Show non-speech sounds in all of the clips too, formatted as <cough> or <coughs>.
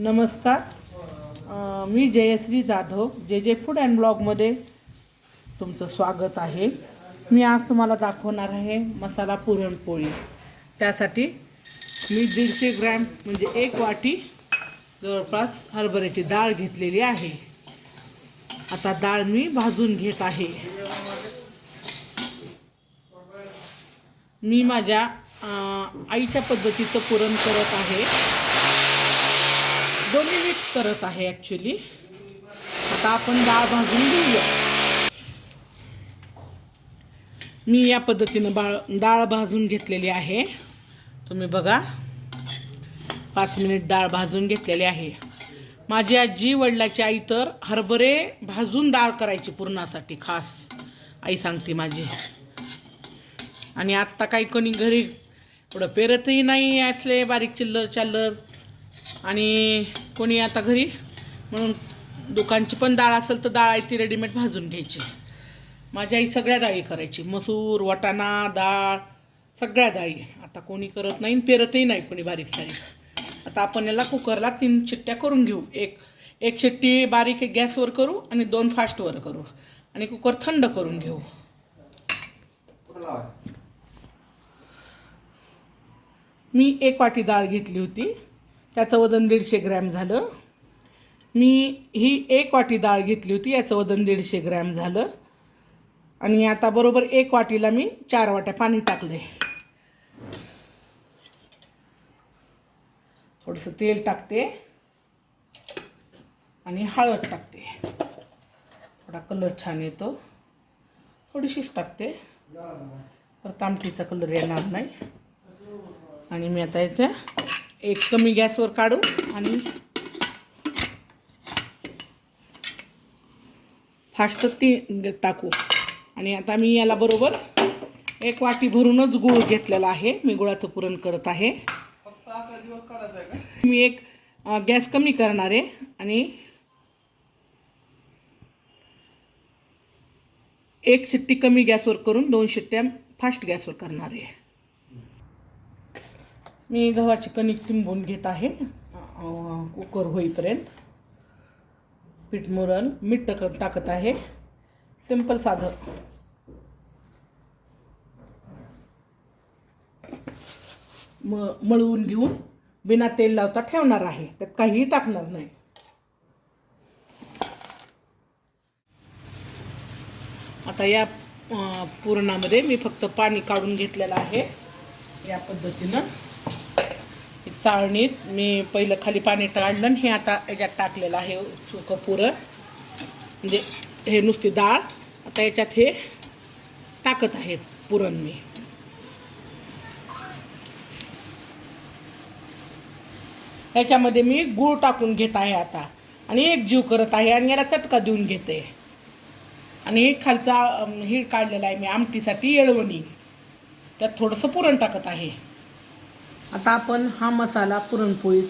नमस्कार. मी जयश्री जाधव जे जे फूड अँड ब्लॉगमध्ये तुमचं स्वागत आहे. मी आज तुम्हाला दाखवणार आहे मसाला पुरणपोळी. त्यासाठी मी दीडशे ग्रॅम म्हणजे एक वाटी जवळपास हरभऱ्याची डाळ घेतलेली आहे. आता डाळ मी भाजून घेत आहे. मी माझ्या आईच्या पद्धतीचं पुरण करत आहे. दोन्ही मिक्स करत आहे ॲक्च्युली आता आपण डाळ भाजून घेऊया. मी या पद्धतीनं बाळ डाळ भाजून घेतलेली आहे. तुम्ही बघा. पाच मिनिट डाळ भाजून घेतलेली आहे. माझी आजी वडिलाची आई तर हरभरे भाजून डाळ करायची पुरणासाठी खास. आई सांगते माझी. आणि आत्ता काही कोणी घरी एवढं पेरतही नाही यातले बारीक चिल्लर चाल्लर आणि कोणी आता घरी म्हणून दुकानची पण डाळ असेल तर डाळ आहे ती रेडीमेड भाजून घ्यायची. माझी आई सगळ्या डाळी करायची. मसूर वटाणा डाळ सगळ्या डाळी. आता कोणी करत नाही पेरतही नाही कोणी बारीक सारीक. आता आपण याला कुकरला तीन चिट्ट्या करून घेऊ. एक एक चिट्टी बारीक गॅसवर करू आणि दोन फास्टवर करू. आणि कुकर थंड करून घेऊ. मी एक वाटी डाळ घेतली होती. त्याचं वजन दीडशे ग्रॅम झालं. मी ही एक वाटी डाळ घेतली होती याचं वजन दीडशे ग्रॅम झालं. आणि आता बरोबर एक वाटीला मी चार वाट्या पाणी टाकलं आहे थोडंसं तेल टाकते. आणि हळद टाकते. थोडा कलर छान येतो. थोडीशीच टाकते. परत आमटीचा कलर येणार नाही. आणि मी आता याच्या एक कमी गॅसवर काढू आणि फास्ट ती टाकू. आणि आता मी याला बरोबर एक वाटी भरूनच गुळ घेतलेला आहे. मी गुळाचं पुरण करत आहे. मी एक गॅस कमी करणार आहे आणि एक शिट्टी कमी गॅसवर करून दोन शिट्ट्या फास्ट गॅसवर करणार आहे. मी गव्हाची कणिक टिंबून घेत आहे. कुकर होईपर्यंत. पीठ मुरण मीठ टाक टाकत आहे. सिंपल साधं. म मळवून घेऊन बिना तेल लावता ठेवणार आहे. त्यात काहीही टाकणार नाही. आता या पुरणामध्ये मी फक्त पाणी काढून घेतलेलं आहे. या पद्धतीनं. चाळणीत मी पहिलं खाली पाणी काढलं आणि हे आता याच्यात टाकलेलं आहे सुकं पुरण म्हणजे हे नुसती डाळ आता याच्यात हे टाकत आहे पुरण मी. याच्यामध्ये मी गूळ टाकून घेत आहे आता आणि एक जीव करत आहे आणि याला चटका देऊन घेते. आणि हे खालचा हे काढलेला आहे मी आमटीसाठी येळवणी. त्यात थोडंसं पुरण टाकत आहे. आता आपण हा मसाला पुरणपोळी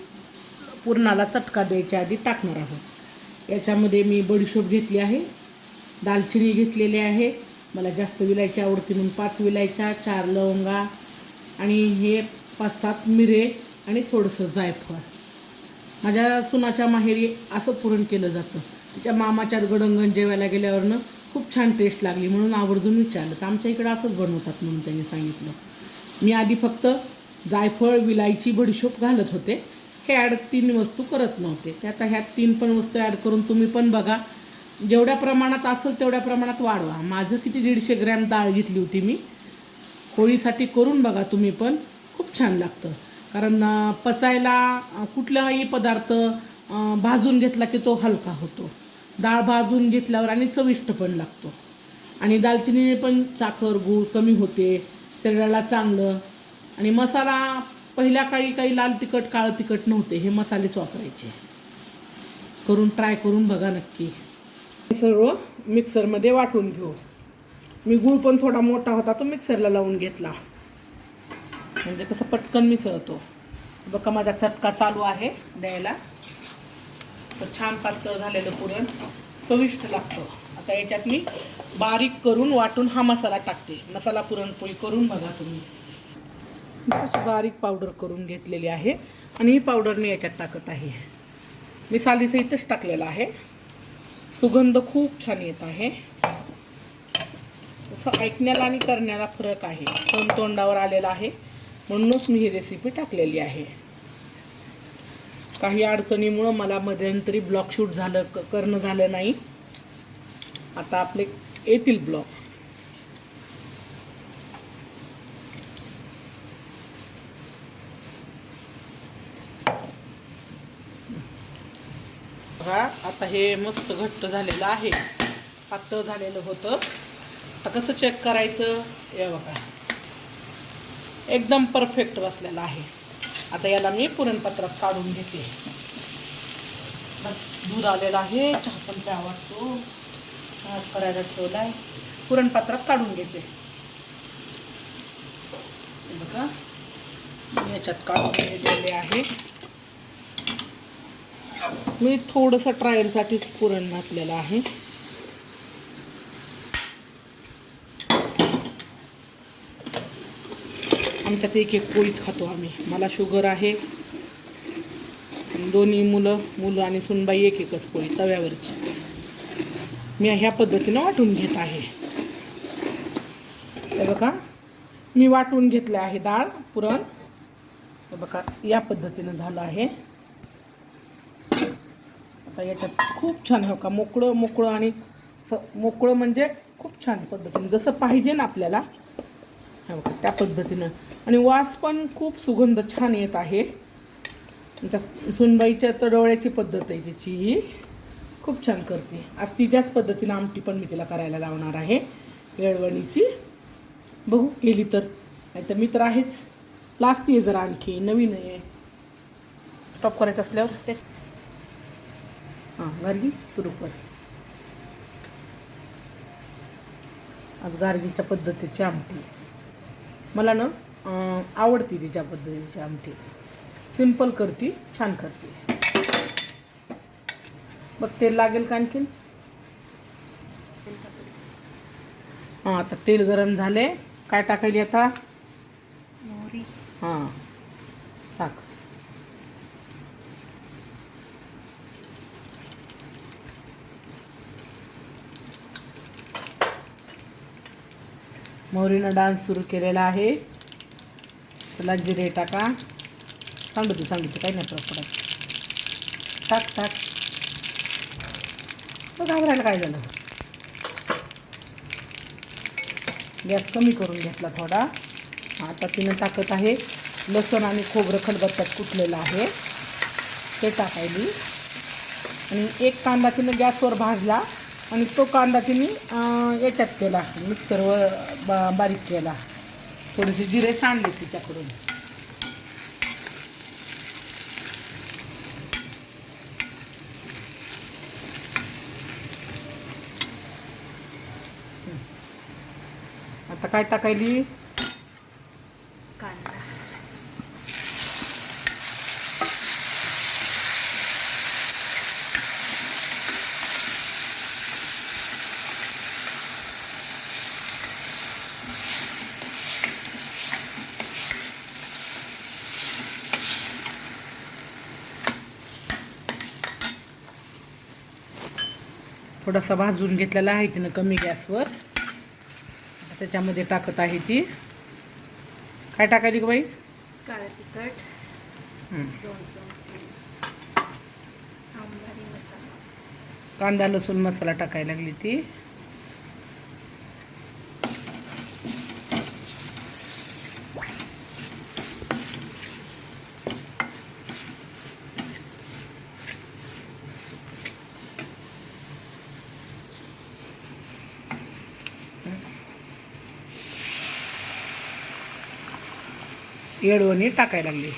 पुरणाला चटका द्यायच्या आधी टाकणार आहोत. याच्यामध्ये मी बडीशोप घेतली आहे दालचिनी घेतलेली आहे मला जास्त विलायची आवडते म्हणून पाच विलायच्या चार लवंगा आणि हे पाच सात मिरे आणि थोडंसं जायफळ. माझ्या सुनाच्या माहेरी असं पुरण केलं जातं. तिच्या मामाच्यात गडंगण जेवायला गेल्यावरनं खूप छान टेस्ट लागली म्हणून आवर्जून विचारलं. तर आमच्या इकडं असंच बनवतात म्हणून त्यांनी सांगितलं. मी आधी फक्त जायफळ विलायची बडीशोप घालत होते. हे ॲड तीन वस्तू करत नव्हते. ते आता ह्या तीन पण वस्तू ॲड करून तुम्ही पण बघा. जेवढ्या प्रमाणात असेल तेवढ्या प्रमाणात वाढवा. माझं किती दीडशे ग्रॅम डाळ घेतली होती मी. होळीसाठी करून बघा तुम्ही पण. खूप छान लागतं. कारण पचायला कुठलाही पदार्थ भाजून घेतला की तो हलका होतो. डाळ भाजून घेतल्यावर आणि चविष्ट पण लागतो. आणि दालचिनीने पण साखर गूळ कमी होते. शरीराला चांगलं आणि मसाला पहिल्या काळी काही लाल तिखट काळं तिखट नव्हते. हे मसालेच वापरायचे. करून ट्राय करून बघा नक्की. हे सर्व मिक्सरमध्ये वाटून घेऊ. मी गूळ पण थोडा मोठा होता तो मिक्सरला लावून घेतला. म्हणजे कसं पटकन मिसळतो. बघा माझा चटका चालू आहे द्यायला. तर छान पातळ झालेलं पुरण चविष्ट लागतं. आता याच्यात मी बारीक करून वाटून हा मसाला टाकते. मसाला पुरणपोळी करून बघा तुम्ही. अशी बारीक पावडर करून घेतलेली आहे. आणि ही पावडर मी याच्यात टाकत आहे. मी सालीसहितच टाकलेला आहे. सुगंध खूप छान येत आहे. तसं ऐकण्याला आणि करण्याला फरक आहे. सण तोंडावर आलेला आहे. म्हणूनच मी ही रेसिपी टाकलेली आहे. काही अडचणीमुळं मला मध्यंतरी ब्लॉक शूट झालं क करणं झालं नाही. आता आपले येतील ब्लॉक बघा आता हे मस्त घट्ट झालेलं आहे. पातळ झालेलं होतं. आता कसं चेक करायचं? हे बघा. एकदम परफेक्ट बसलेलं आहे. आता याला मी पुरणपत्रात काढून घेते. दूध आलेलं आहे. चहा पण प्या वाटतो. चहा करायला ठेवला आहे पुरणपात्रात काढून घेते. बघा. ह्याच्यात काढून घेतलेले आहे. मी थोडंसं ट्रायलसाठीच पुरण घातलेलं आहे. आमच्यात एक एक पोळीच खातो आम्ही. मला शुगर आहे. दोन्ही मुलं मुलं आणि सुनबाई एक एकच पोळी तव्यावरची. मी ह्या पद्धतीनं वाटून घेत आहे. तर बघा. मी वाटून घेतलं आहे डाळ पुरण. बघा या पद्धतीनं झालं आहे. आता याच्यात खूप छान हो का मोकळं मोकळं आणि स मोकळं म्हणजे खूप छान पद्धतीने. जसं पाहिजे ना आपल्याला. हो का त्या पद्धतीनं. आणि वास पण खूप सुगंध छान येत आहे. त्या सुनबाईच्या तर डोळ्याची पद्धत आहे तिची. ही खूप छान करते. आज तिच्याच पद्धतीनं आमटी पण मी तिला करायला लावणार आहे. येळवणीची. बघू केली तर. नाही तर मी तर आहेच. लास्ट आहे जरा आणखी. नवीन आहे. स्टॉप करायचं असल्यावर ते. हां गार्गी सुरू कर. आज गार्गीच्या पद्धतीची आमटी. मला ना आवडती तिच्या पद्धतीची आमटी. सिंपल करती छान करते. बघ तेल लागेल का आणखीन? हां आता तेल गरम झाले. काय टाकायली आता? हां टाक. मोहरीनं डान्स सुरू केलेला आहे. त्याला जिरे टाका. सांगू तू काही नाही फरक पडत. टाक टाक. तो घाबरायला काय झालं? गॅस कमी करून घेतला थोडा. आता तिनं टाकत आहे. लसूण आणि खोबरं खलबत्त्यात कुटलेलं आहे. ते टाकायली. आणि एक कांदा तिनं गॅसवर भाजला. आणि तो कांदा तिने याच्यात केला. मिक्सरवर बा बारीक केला. थोडेसे जिरे सांडले तिच्याकडून. आता काय टाकायली? थोडासा भाजून घेतलेला आहे तिनं कमी गॅसवर. त्याच्यामध्ये टाकत आहे ती. काय टाकायली ग बाई? काळं तिखट. दोन चमचे आंबारी मसाला. कांदा लसूण मसाला टाकायला लागली ती. येळवणी टाकायला लागली.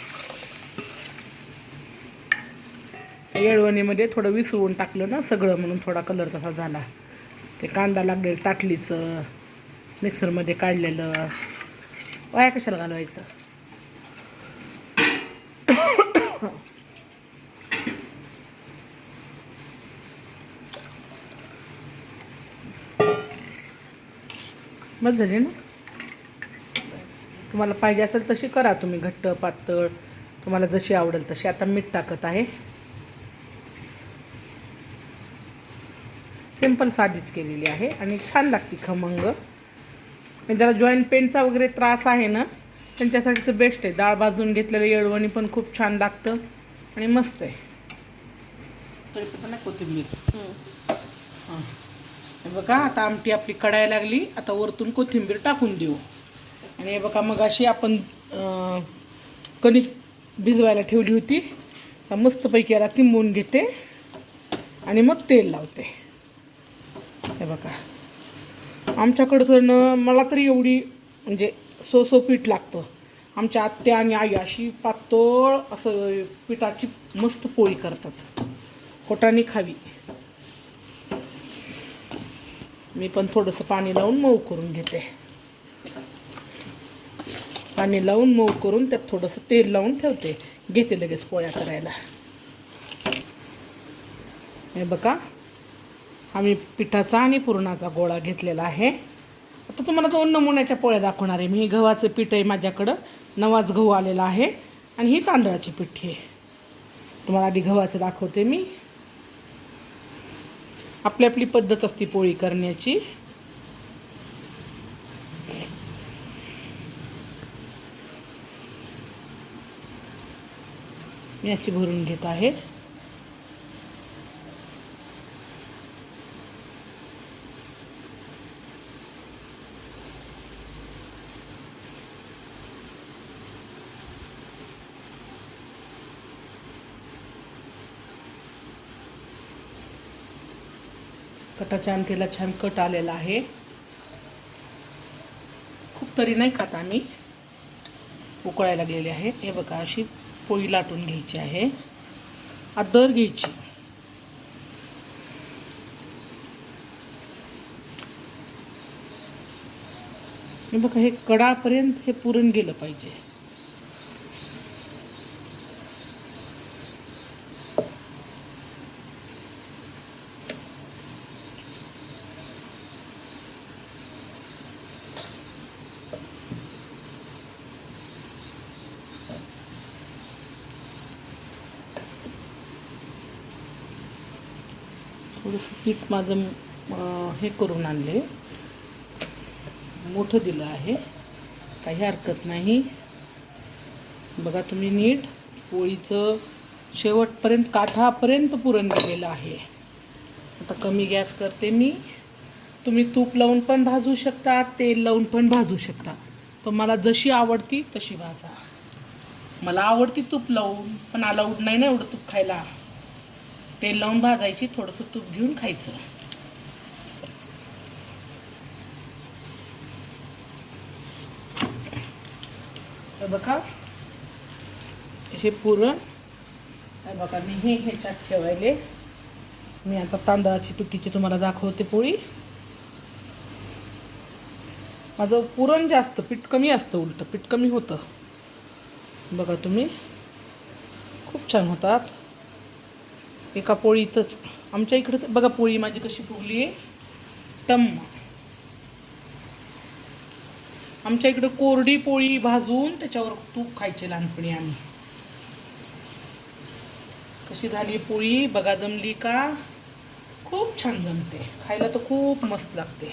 येळवणीमध्ये थोडं विसळून टाकलं ना सगळं म्हणून थोडा कलर तसा झाला. ते कांदा लागलेलं ताटलीचं मिक्सरमध्ये काढलेलं. वाया कशाला घालवायचं? <coughs> बस झाली ना? तुम्हाला पाहिजे असेल तशी करा तुम्ही घट्ट पातळ. तुम्हाला जशी आवडेल तशी. आता मीठ टाकत आहे. सिंपल साधीच केलेली आहे आणि छान लागते खमंग. आणि ज्याला जॉईंट पेनचा वगैरे त्रास आहे ना त्यांच्यासाठीचं बेस्ट आहे. डाळ भाजून घेतलेलं येळवणी पण खूप छान लागतं आणि मस्त आहे. कोथिंबीर. हां. हे बघा आता आमटी आपली कढायला लागली. आता वरतून कोथिंबीर टाकून देऊ. आणि हे बघा मग अशी आपण कणिक भिजवायला ठेवली होती. तर मस्तपैकी याला तिंबून घेते आणि मग तेल लावते. हे बघा. आमच्याकडं न मला तरी एवढी म्हणजे सो सो पीठ लागतं. आमच्या आत्या आणि आई अशी पातळ असं पिठाची मस्त पोळी करतात. कोटाने खावी. मी पण थोडंसं पाणी लावून मऊ करून घेते. पाणी लावून मऊ करून त्यात थोडंसं तेल लावून ठेवते. घेते लगेच पोळ्या करायला. हे बघा आम्ही पिठाचा आणि पुरणाचा गोळा घेतलेला आहे. आता तुम्हाला दोन नमुन्याच्या पोळ्या दाखवणार आहे. मी गव्हाचं पीठ आहे माझ्याकडं. नवाच गहू आलेला आहे. आणि ही तांदळाची पिठी आहे. तुम्हाला आधी गव्हाचं दाखवते मी. आपली आपली पद्धत असते पोळी करण्याची. मी अशी भरून घेत आहे. कटाच्या आमटीला छान कट आहे. खूप तरी नाही खात आम्ही. उकळायला लागलेली हे अशी पोळी लाटून घ्यायची आहे. आदर घ्यायची. बघा हे कडापर्यंत हे पुरण गेलं पाहिजे. थोडंसं पीठ माझं हे करून आणले. मोठं दिलं आहे. काही हरकत नाही. बघा तुम्ही नीट. पोळीचं शेवटपर्यंत काठापर्यंत पुरण गेलेलं आहे. आता कमी गॅस करते मी. तुम्ही तूप लावून पण भाजू शकता तेल लावून पण भाजू शकता. तुम्हाला जशी आवडती तशी भाजा. मला आवडती तूप लावून पण अलाउड नाही ना एवढं तूप खायला. तेल लावून भाजायची थोडंसं तूप घेऊन खायचं. तर बघा हे पुरण बघा मी हे ह्याच्यात ठेवायले. मी आता तांदळाची पिठीची तुम्हाला दाखवते पोळी. माझं पुरण जास्त पीठ कमी असतं उलटं पीठ कमी होतं. बघा तुम्ही. खूप छान होतात. एका पोळीतच. आमच्या इकडं तर बघा पोळी माझी कशी फुगली आहे. टम आमच्या इकडं कोरडी पोळी भाजून त्याच्यावर तूप खायचे लहानपणी आम्ही. कशी झाली पोळी? बघा जमली का? खूप छान जमते. खायला तर खूप मस्त लागते.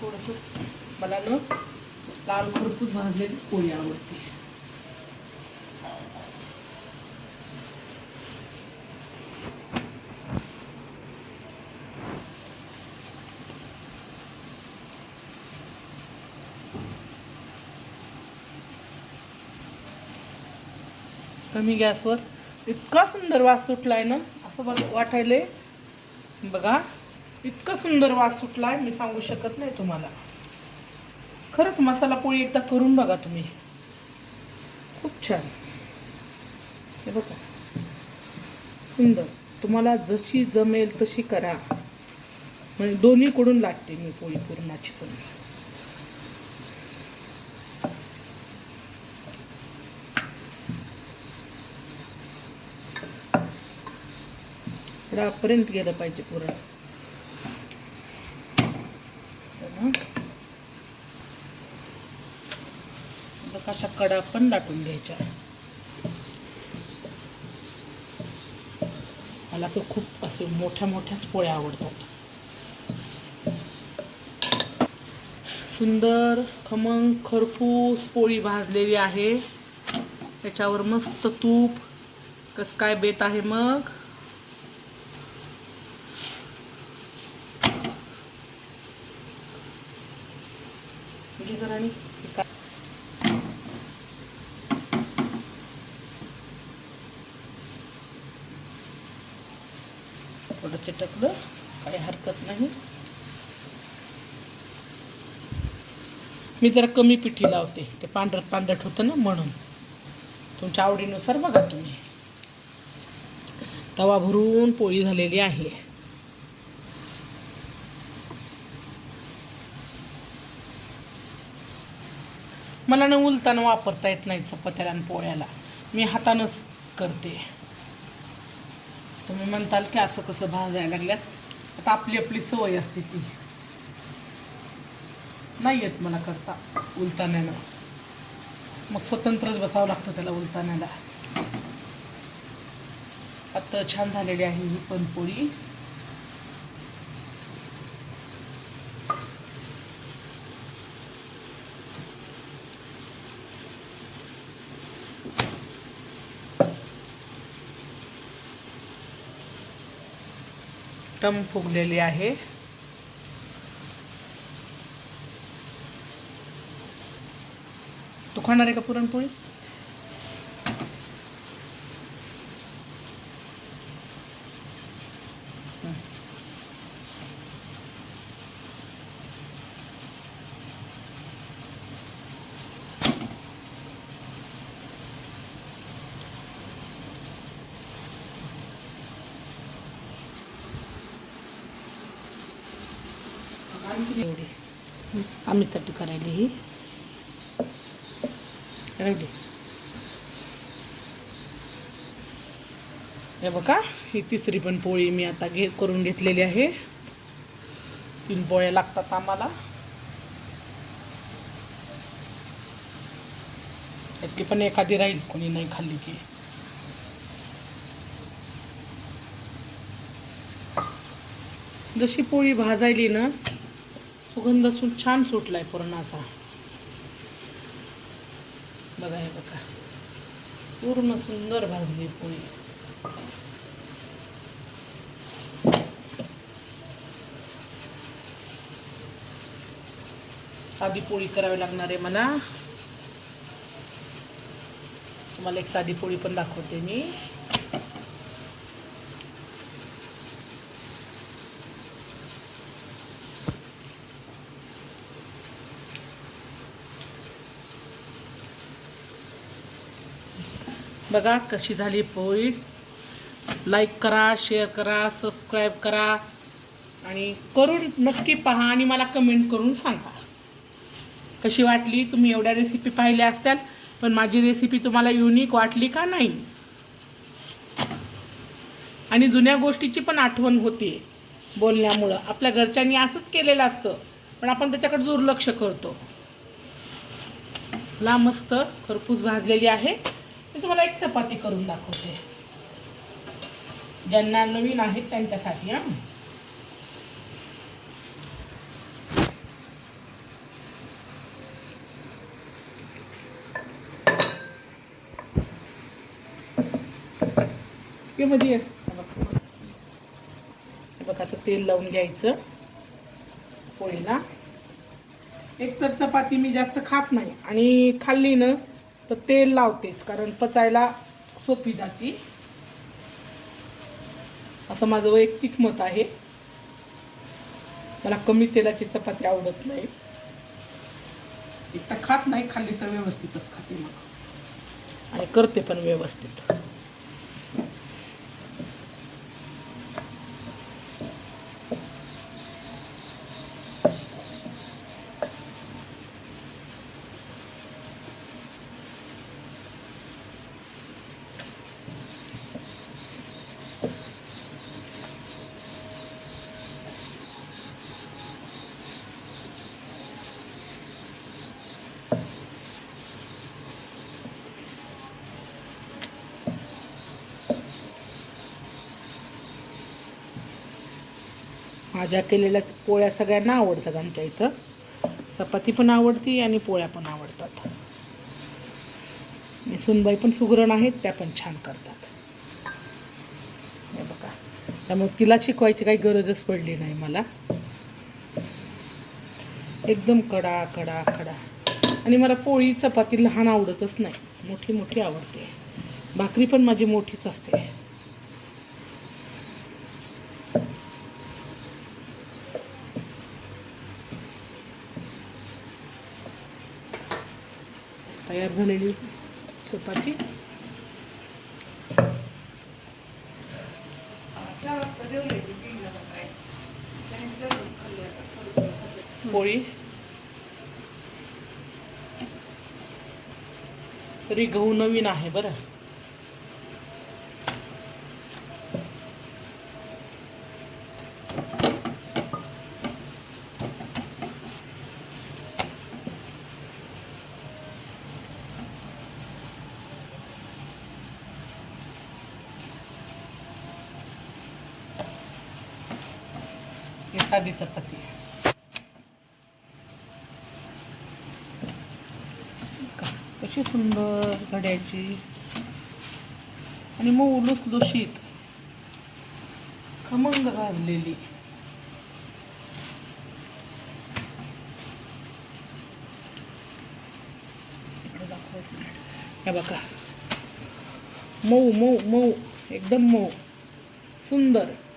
थोडंसं मला ना लाल खरपूस भाजलेली पोळी आवडते. कमी गॅसवर इतका सुंदर वास सुटलाय ना असं बघ वाटायले बघा इतका सुंदर वास सुटलाय मी सांगू शकत नाही तुम्हाला. खरंच मसाला पोळी एकदा करून बघा तुम्ही. खूप छान. हे बघा. सुंदर. तुम्हाला जशी जमेल तशी करा. म्हणजे दोन्हीकडून लागते मी पोळी पुरणाची पण. पर्यंत गेलं पाहिजे पुरण. अशा कडा पण लाटून घ्यायच्या. मला तर खूप असे मोठ्या मोठ्याच पोळ्या आवडतात. सुंदर खमंग खरपूस पोळी भाजलेली आहे. त्याच्यावर मस्त तूप. कसं काय बेत आहे मग? मी जरा कमी पिठी लावते. ते पांढरट पांढरट होतं ना म्हणून. तुमच्या आवडीनुसार बघा तुम्ही. तवा भरून पोळी झालेली आहे. मला ना उलताना वापरता येत नाही चपात्याला आणि पोळ्याला. मी हातानंच करते. तुम्ही म्हणताल की असं कसं भाजायला लागल्यात. आता आपली आपली सवय असते ती. नाही येत मला करता उलताण्यानं. मग स्वतंत्रच बसावं लागतं त्याला उलताण्याला. आता छान झालेली आहे ही पण पोळी. टम फुगलेली आहे. तू खाणार आहे का पुरणपोळी. एवढी आम्ही चटणी करायली ही एवढी हे बघा ही तिसरी पण पोळी मी आता घे करून घेतलेली आहे. तीन पोळ्या लागतात आम्हाला. यातली पण एखादी राहील कोणी नाही खाल्ली की. जशी पोळी भाजायली ना सुगंध सु छान सुटलाय पुरणाचा. बघा हे बघा. पूर्ण सुंदर भाजली पोळी साधी पोळी करावी लागणार आहे मला तुम्हाला एक साधी पोळी पण दाखवते मी. बघा कशी झाली पोळी. लाईक करा शेअर करा सबस्क्राईब करा. आणि करून नक्की पहा आणि मला कमेंट करून सांगा. कशी वाटली? तुम्ही एवढ्या रेसिपी पाहिल्या असत्याल पण माझी रेसिपी तुम्हाला युनिक वाटली का नाही? आणि जुन्या गोष्टीची पण आठवण होते बोलण्यामुळं. आपल्या घरच्यांनी असंच केलेलं असतं पण आपण त्याच्याकडे दुर्लक्ष करतो. ला मस्त खरपूस भाजलेली आहे. मी तुम्हाला एक चपाती करून दाखवते. ज्यांना नवीन आहेत त्यांच्यासाठी हां. मध्ये बघ. बघ असं तेल लावून घ्यायचं पोळीला. एक तर चपाती मी जास्त खात नाही आणि खाल्ली ना तर तेल लावतेच कारण पचायला सोपी जाती. असं माझं वैयक्तिक मत आहे. मला कमी तेलाची चपाती आवडत नाही. एक तर खात नाही खाल्ली तर व्यवस्थितच खाते मग. आणि करते पण व्यवस्थित. माझ्या केलेल्या पोळ्या सगळ्यांना आवडतात आमच्या इथं. चपाती पण आवडती आणि पोळ्या पण आवडतात. आणि सुनबाई पण सुगरण आहेत त्या पण छान करतात. हे बघा. त्यामुळे तिला शिकवायची काही गरजच पडली नाही मला. एकदम कडा कडा कडा. आणि मला पोळी चपाती लहान आवडतच नाही. मोठी मोठी आवडते. भाकरी पण माझी मोठीच असते. तयार झालेली चपाती. पोळी. तरी गहू नवीन आहे बरं. साधी चपाती का- कशी सुंदर घड्याची आणि मग लुसलुशीत. खमंग भाजलेली हे बघा. मऊ मऊ मऊ. एकदम मऊ. सुंदर.